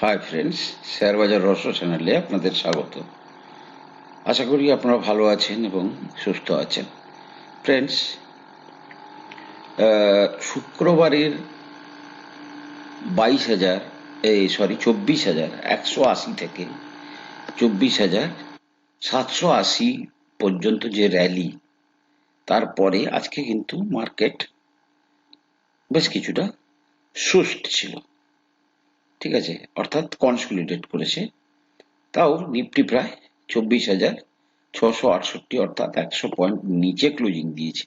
Hi friends share বাজার রহস্য চ্যানেলে আপনাদের স্বাগত। আশা করি আপনারা ভালো আছেন এবং সুস্থ আছেন। ফ্রেন্ডস শুক্রবারের বাইশ হাজার, এই সরি চব্বিশ হাজার, একশো আশি থেকে চব্বিশ হাজার সাতশো আশি পর্যন্ত যে র্যালি তারপরে আজকে কিন্তু মার্কেট বেশ কিছুটা সুস্থ ছিল। ঠিক আছে, অর্থাৎ কনসলিডেট করেছে। তাও নিফটি প্রায় চব্বিশ হাজার ছশো আটষট্টি, অর্থাৎ একশো পয়েন্ট নিচে ক্লোজিং দিয়েছে।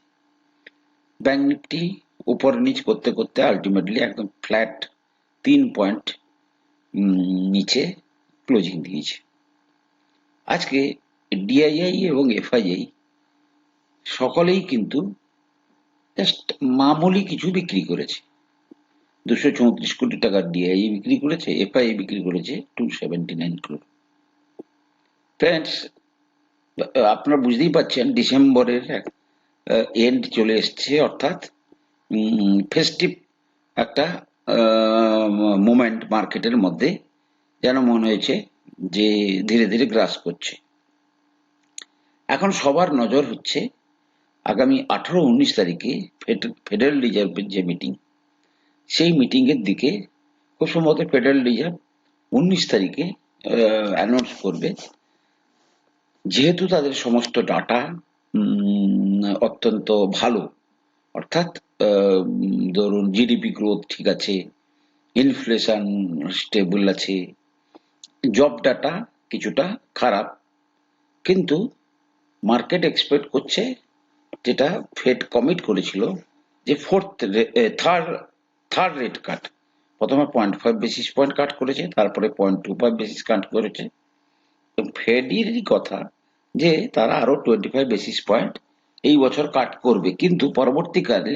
ব্যাংক নিফটি উপর নিচ করতে করতে আলটিমেটলি একদম ফ্ল্যাট তিন পয়েন্ট নিচে ক্লোজিং দিয়েছে। আজকে ডিআইআই এবং এফআইআই সকলেই কিন্তু জাস্ট মামুলি কিছু বিক্রি করেছে। দুশো চৌত্রিশ কোটি টাকার ডিআই বিক্রি করেছে এফআই বিক্রি করেছে two seventy nine crore friends আপনারা বুঝতেই পারছেন ডিসেম্বরের এন্ড চলে এসছে, অর্থাৎ ফেস্টিভ একটা মোমেন্ট মার্কেটের মধ্যে যেন মনে হয়েছে যে ধীরে ধীরে গ্রাস করছে। এখন সবার নজর হচ্ছে আগামী আঠারো উনিশ তারিখে ফেডারেল রিজার্ভের যে মিটিং সেই মিটিংয়ের দিকে খুব সম্ভবত ফেডারেল রিজার্ভ উনিশ তারিখে অ্যানাউন্স করবে। যেহেতু তাদের সমস্ত ডাটা অত্যন্ত ভালো, অর্থাৎ ধরুন জিডিপি গ্রোথ ঠিক আছে ইনফ্লেশন স্টেবল আছে জব ডাটা কিছুটা খারাপ, কিন্তু মার্কেট এক্সপেক্ট করছে, যেটা ফেড কমিট করেছিল, যে fourth third third rate cut প্রথমে point five basis point cut করেছে, তারপরে point two five basis cut করেছে। ফেডেরই কথা যে তারা আরও টোয়েন্টি ফাইভ বেসিস পয়েন্ট এই বছর কাট করবে, কিন্তু পরবর্তীকালে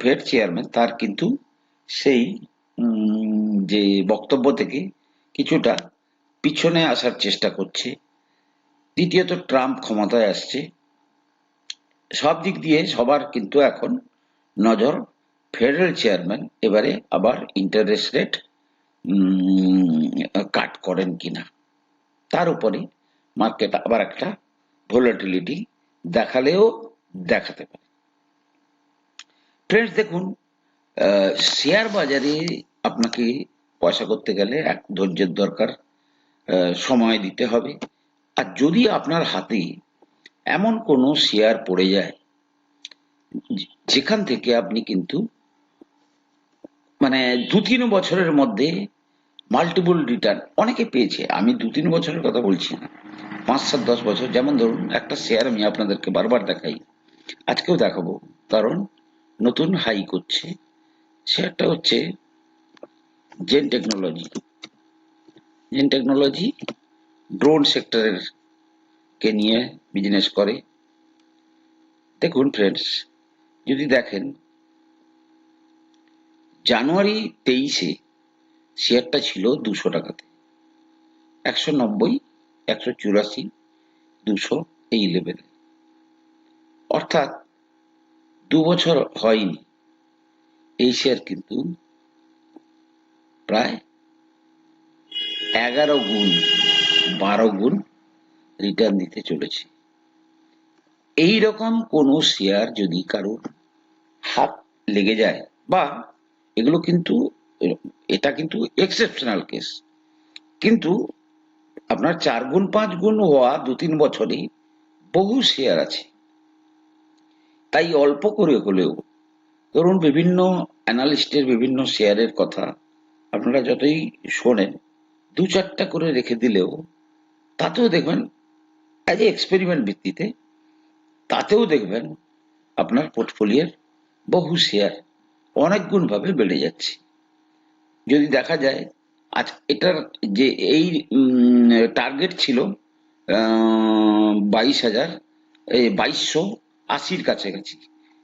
ফেড চেয়ারম্যান তার কিন্তু সেই যে বক্তব্য থেকে কিছুটা পিছনে আসার চেষ্টা করছে। দ্বিতীয়ত ট্রাম্প ক্ষমতায় আসছে। সব দিক দিয়ে সবার কিন্তু এখন নজর ফেডারেল চেয়ারম্যান এবারে আবার ইন্টারেস্ট রেট কাট করেন কিনা? তার উপরে মার্কেট আবার একটা ভোলাটিলিটি দেখালেও দেখাতে পারে। ফ্রেন্ডস দেখুন শেয়ার বাজারে আপনাকে পয়সা করতে গেলে এক ধৈর্যের দরকার সময় দিতে হবে। আর যদি আপনার হাতে এমন কোনো শেয়ার পড়ে যায়, যেখান থেকে আপনি কিন্তু মানে দু তিন বছরের মধ্যে মাল্টিপল রিটার্ন অনেকে পেয়েছে। আমি দু তিন বছরের কথা বলছি না। পাঁচ সাত দশ বছর। যেমন ধরুন, একটা শেয়ার আমি আপনাদেরকে বারবার দেখাই। আজকেও দেখাবো। কারণ নতুন হাই করছে। শেয়ারটা হচ্ছে Zen technology Zen technology drone সেক্টরের কে নিয়ে বিজনেস করে। দেখুন ফ্রেন্ডস যদি দেখেন জানুয়ারি তেইশে শেয়ারটা ছিল দুশো টাকাতে। একশো নব্বই, একশো চুরাশি, দুশো এই লেভেলে অর্থাৎ দু বছর হয়নি। এই শেয়ার কিন্তু প্রায় এগারো গুণ, বারো গুণ রিটার্ন দিতে চলেছে। এই রকম কোনো শেয়ার যদি কারোর হাত লেগে যায় বা এগুলো কিন্তু, এটা কিন্তু এক্সেপশনাল কেস কিন্তু আপনার চার গুণ, পাঁচ গুণ হওয়া দু তিন বছরে বহু শেয়ার আছে। তাই অল্প করে হলেও, ধরুন বিভিন্ন অ্যানালিস্টের বিভিন্ন শেয়ারের কথা আপনারা যতই শোনেন, দু চারটা করে রেখে দিলেও, তাতেও দেখবেন অ্যাজ এ এক্সপেরিমেন্ট ভিত্তিতে, তাতেও দেখবেন আপনার পোর্টফোলিওর বহু শেয়ার অনেক গুণভাবে বেড়ে যাচ্ছে। যদি দেখা যায় আজ এটার যে এই টার্গেট ছিল বাইশ হাজার বাইশশো আশির কাছাকাছি।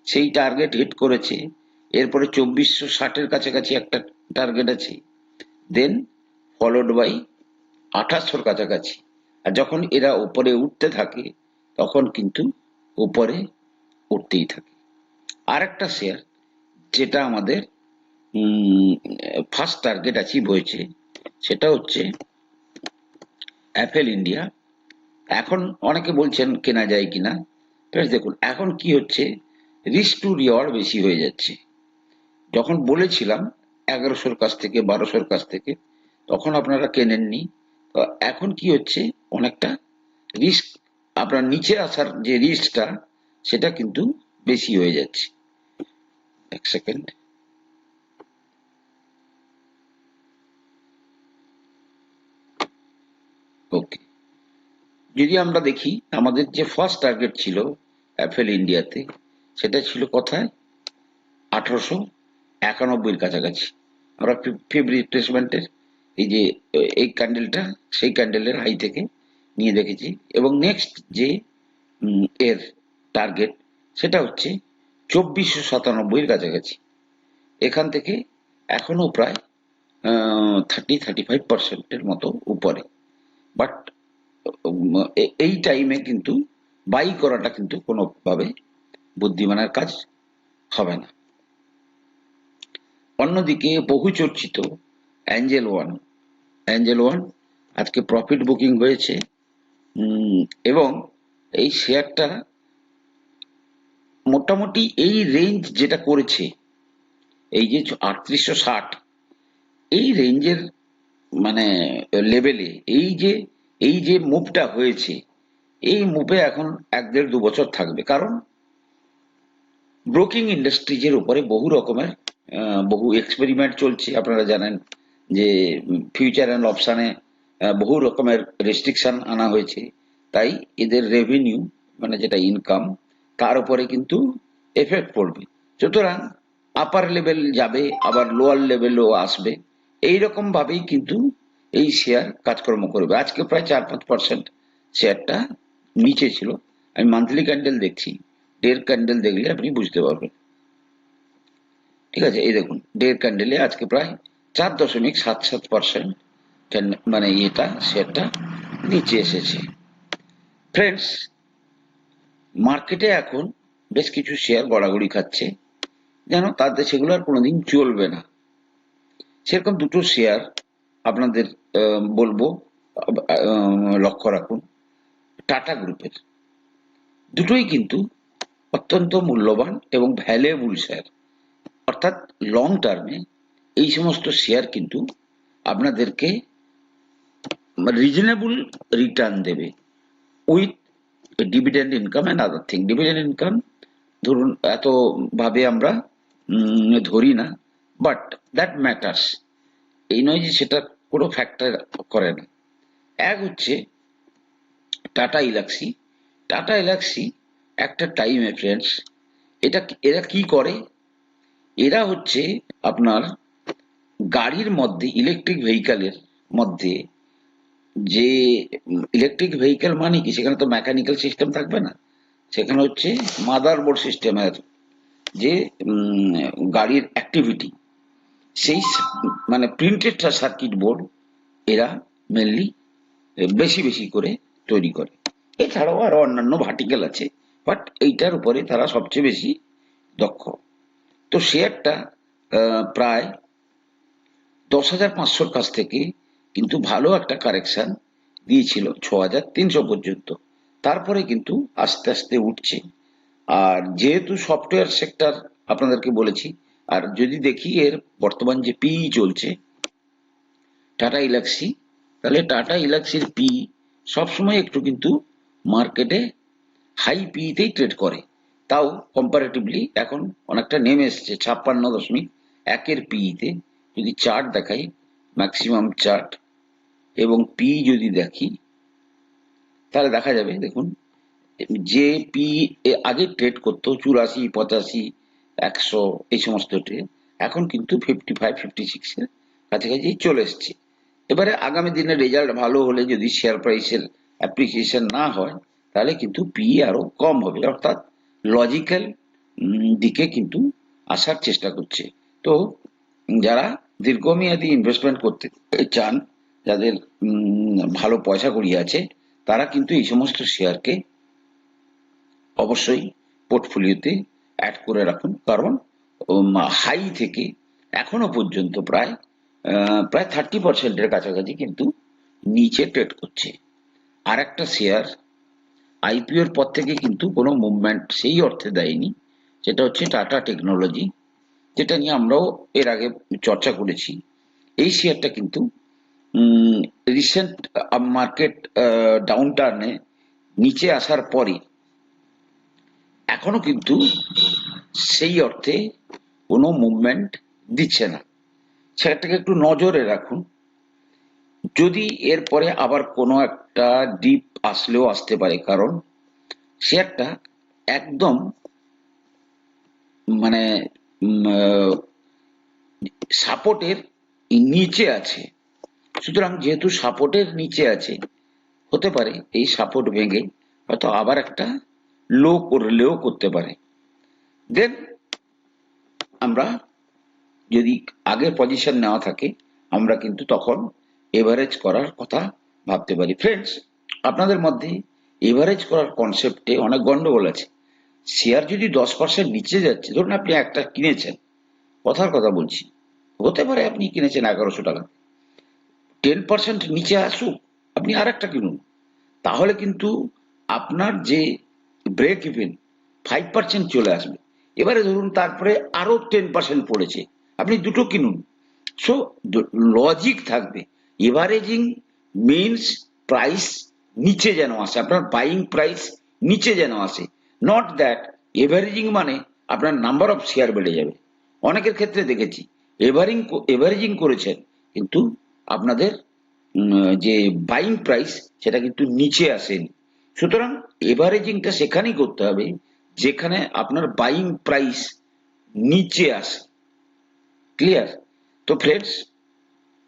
সেই টার্গেট হিট করেছে, এরপরে চব্বিশশো ষাটের কাছাকাছি একটা টার্গেট আছে। দেন ফলোড বাই আঠাশশোর কাছাকাছি। আর যখন এরা উপরে উঠতে থাকে, তখন কিন্তু উপরে উঠতেই থাকে। আর একটা শেয়ার যেটা আমাদের ফার্স্ট টার্গেট অ্যাচিভ হয়েছে সেটা হচ্ছে অ্যাপেল ইন্ডিয়া এখন অনেকে বলছেন কেনা যায় কিনা। Friends, দেখুন এখন কি হচ্ছে? রিস্ক টু রিওয়ার্ড বেশি হয়ে যাচ্ছে। যখন বলেছিলাম এগারোশোর কাছ থেকে বারোশোর কাছ থেকে তখন আপনারা কেনেননি। তো এখন কি হচ্ছে? অনেকটা রিস্ক আপনার নিচে আসার যে রিস্কটা সেটা কিন্তু বেশি হয়ে যাচ্ছে। এক সেকেন্ড। ওকে। যদি আমরা দেখি, আমাদের যে ফার্স্ট টার্গেট ছিল অ্যাপেল ইন্ডিয়াতে সেটা ছিল কোথায়? আঠারোশো একানব্বইয়ের কাছাকাছি। আমরা ফেব্রুয়ারি প্লেসমেন্টের এই যে, এই ক্যান্ডেলটা সেই ক্যান্ডেলের হাই থেকে নিয়ে দেখেছি। এবং নেক্সট যে এর টার্গেট সেটা হচ্ছে চব্বিশশো সাতানব্বইয়ের কাছাকাছি। এখান থেকে এখনও প্রায় থার্টি থার্টি ফাইভ পার্সেন্টের মতো উপরে। বাট এই টাইমে কিন্তু বাই করাটা কিন্তু কোনোভাবে বুদ্ধিমানের কাজ হবে না। অন্যদিকে বহু চর্চিত অ্যাঞ্জেল ওয়ান অ্যাঞ্জেল ওয়ান আজকে প্রফিট বুকিং হয়েছে। এবং এই শেয়ারটা মোটামুটি এই রেঞ্জ যেটা করেছে, এই যে আটত্রিশশো ষাট, এই রেঞ্জের মানে লেভেলে এই যে এই যে মুভটা হয়েছে, এই মুভে এখন এক দেড় দু বছর থাকবে। কারণ ব্রোকিং ইন্ডাস্ট্রিজের উপরে বহু রকমের বহু এক্সপেরিমেন্ট চলছে। আপনারা জানেন যে ফিউচার অ্যান্ড অপশানে বহু রকমের রেস্ট্রিকশন আনা হয়েছে। তাই এদের রেভিনিউ মানে যেটা ইনকাম তার উপরে কিন্তু এফেক্ট পড়বে। সুতরাং আপার লেভেল যাবে, আবার লোয়ার লেভেলও আসবে। এই রকম ভাবেই কিন্তু এই শেয়ার কাজকর্ম করবে। আজকে প্রায় চার পাঁচ পার্সেন্ট শেয়ারটা নিচে ছিল। আমি মান্থলি ক্যান্ডেল দেখছি। ডের ক্যান্ডেল দেখলে আপনি বুঝতে পারবেন। ঠিক আছে, এই দেখুন ডের ক্যান্ডেলে আজকে প্রায় চার দশমিক সাত সাত পার্সেন্ট মানে এটা শেয়ারটা নিচে এসেছে। ফ্রেন্ডস মার্কেটে এখন বেশ কিছু শেয়ার গড়াগড়ি খাচ্ছে। যেন তাদের সেগুলো আর কোনোদিন চলবে না। সেরকম দুটো শেয়ার আপনাদের বলব লক্ষ্য রাখুন। টাটা গ্রুপের। দুটোই কিন্তু অত্যন্ত মূল্যবান এবং ভ্যালুয়েবল শেয়ার অর্থাৎ লং টার্মে এই সমস্ত শেয়ার কিন্তু আপনাদেরকে রিজনেবল রিটার্ন দেবে। With dividend income and other thing dividend income ধরুন এত ভাবে আমরা ধরি না বাট দ্যাট ম্যাটার্স এই নয় যে সেটা কোনো ফ্যাক্টর করে না। এক হচ্ছে টাটা ইলাক্সি টাটা ইলাক্সি একটা টাইমে ফ্রেন্ডস এটা এরা কি করে? এরা হচ্ছে আপনার গাড়ির মধ্যে ইলেকট্রিক ভেহিকালের মধ্যে যে ইলেকট্রিক ভেহিকেল মানে কি? সেখানে তো মেকানিক্যাল সিস্টেম থাকবে না। সেখানে হচ্ছে মাদারবোর্ড সিস্টেমের যে গাড়ির অ্যাক্টিভিটি সেই স- মানে প্রিন্টেড সার্কিট বোর্ড এরা মেনলি বেশি বেশি করে তৈরি করে। এছাড়াও আরও অন্যান্য ভার্টিক্যাল আছে বাট এইটার উপরে তারা সবচেয়ে বেশি দক্ষ। তো শেয়ারটা আহ, প্রায় দশ হাজার পাঁচশোর কাছ থেকে কিন্তু ভালো একটা কারেকশন দিয়েছিল ছ হাজার তিনশো পর্যন্ত। তারপরে কিন্তু আস্তে আস্তে উঠছে। আর যেহেতু সফটওয়্যার সেক্টর আপনাদেরকে বলেছি, আর যদি দেখি এর বর্তমান যে পিই চলছে টাটা ইলাক্সি তাহলে টাটা ইলাক্সির পি সবসময় একটু কিন্তু মার্কেটে হাই পিতেই ট্রেড করে। তাও কম্পারেটিভলি এখন অনেকটা নেমে এসছে, ছাপ্পান্ন দশমিক একের পিইতে যদি চার্ট দেখাই ম্যাক্সিমাম চার্ট এবং পি যদি দেখি, তাহলে দেখা যাবে, দেখুন, যে পি আগে ট্রেড করতো চুরাশি, পঁচাশি, একশো, এই সমস্ত ট্রেড এখন কিন্তু ফিফটি ফাইভ ফিফটি সিক্সের কাছাকাছি চলে এসছে। এবারে আগামী দিনে রেজাল্ট ভালো হলে যদি শেয়ার প্রাইসের অ্যাপ্রিসিয়েশন না হয়, তাহলে কিন্তু পি আরও কম হবে। অর্থাৎ লজিক্যাল দিকে কিন্তু আসার চেষ্টা করছে। তো যারা দীর্ঘমেয়াদী ইনভেস্টমেন্ট করতে চান যাদের ভালো পয়সা কড়ি আছে, তারা কিন্তু এই সমস্ত শেয়ারকে অবশ্যই পোর্টফোলিওতে অ্যাড করে রাখুন। কারণ হাই থেকে এখনও পর্যন্ত প্রায় প্রায় থার্টি পার্সেন্টের কাছাকাছি কিন্তু নিচে ট্রেড করছে। আর একটা শেয়ার আইপিওর পর থেকে কিন্তু কোনো মুভমেন্ট সেই অর্থে দেয়নি যেটা হচ্ছে টাটা টেকনোলজি, যেটা নিয়ে আমরাও এর আগে চর্চা করেছি। এই শেয়ারটা কিন্তু রিসেন্ট মার্কেট ডাউন টার্নে নিচে আসার পরে এখনও কিন্তু সেই অর্থে কোনো মুভমেন্ট দিচ্ছে না। সেটাকে একটু নজরে রাখুন। যদি এরপরে আবার কোনো একটা ডিপ আসলেও আসতে পারে, কারণ শেয়ারটা একদম মানে সাপোর্টের নিচে আছে। সুতরাং যেহেতু সাপোর্টের নিচে আছে, হতে পারে এই সাপোর্ট ভেঙে হয়তো আবার একটা লো করলেও করতে পারে। দেন আমরা যদি আগের পজিশন নেওয়া থাকে, আমরা কিন্তু তখন এভারেজ করার কথা ভাবতে পারি। ফ্রেন্ডস আপনাদের মধ্যে এভারেজ করার কনসেপ্টে অনেক গন্ডগোল আছে। শেয়ার যদি দশ পার্সেন্ট নিচে যাচ্ছে, ধরুন আপনি একটা কিনেছেন, কথার কথা বলছি। হতে পারে আপনি কিনেছেন এগারোশো টাকা। টেন পার্সেন্ট নিচে আসুক, আপনি আর একটা কিনুন। তাহলে কিন্তু আপনার যে ব্রেক ইভেন ফাইভ পার্সেন্ট চলে আসবে। এবারে ধরুন তারপরে আরও টেন পার্সেন্ট পড়েছে, আপনি দুটো কিনুন। সো লজিক থাকবে এভারেজিং মিনস প্রাইস নিচে যেন আসে, আপনার বাইং প্রাইস নিচে যেন আসে। নট দ্যাট এভারেজিং মানে আপনার নাম্বার অফ শেয়ার বেড়ে যাবে। অনেকের ক্ষেত্রে দেখেছি এভারিং এভারেজিং করেছেন, কিন্তু আপনাদের যে বাইং প্রাইস সেটা কিন্তু নিচে আসেনি। সুতরাং এভারেজিংটা সেখানেই করতে হবে, যেখানে আপনার বাইং প্রাইস নিচে আসে। ক্লিয়ার তো ফ্রেন্ডস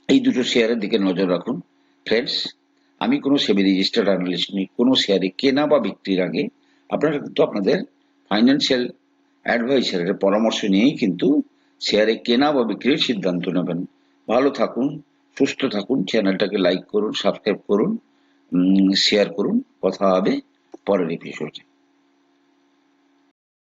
এই দুটো শেয়ারের দিকে নজর রাখুন। ফ্রেন্ডস আমি কোনো সেবি রেজিস্টার্ড অ্যানালিস্ট নই, কোনো শেয়ারে কেনা বা বিক্রির আগে আপনারা কিন্তু আপনাদের ফাইন্যান্সিয়াল অ্যাডভাইসারের পরামর্শ নিয়েই কিন্তু শেয়ারে কেনা বা বিক্রির সিদ্ধান্ত নেবেন। ভালো থাকুন সুস্থ থাকুন চ্যানেলটাকে লাইক করুন সাবস্ক্রাইব করুন শেয়ার করুন কথা হবে পরের এপিসোডে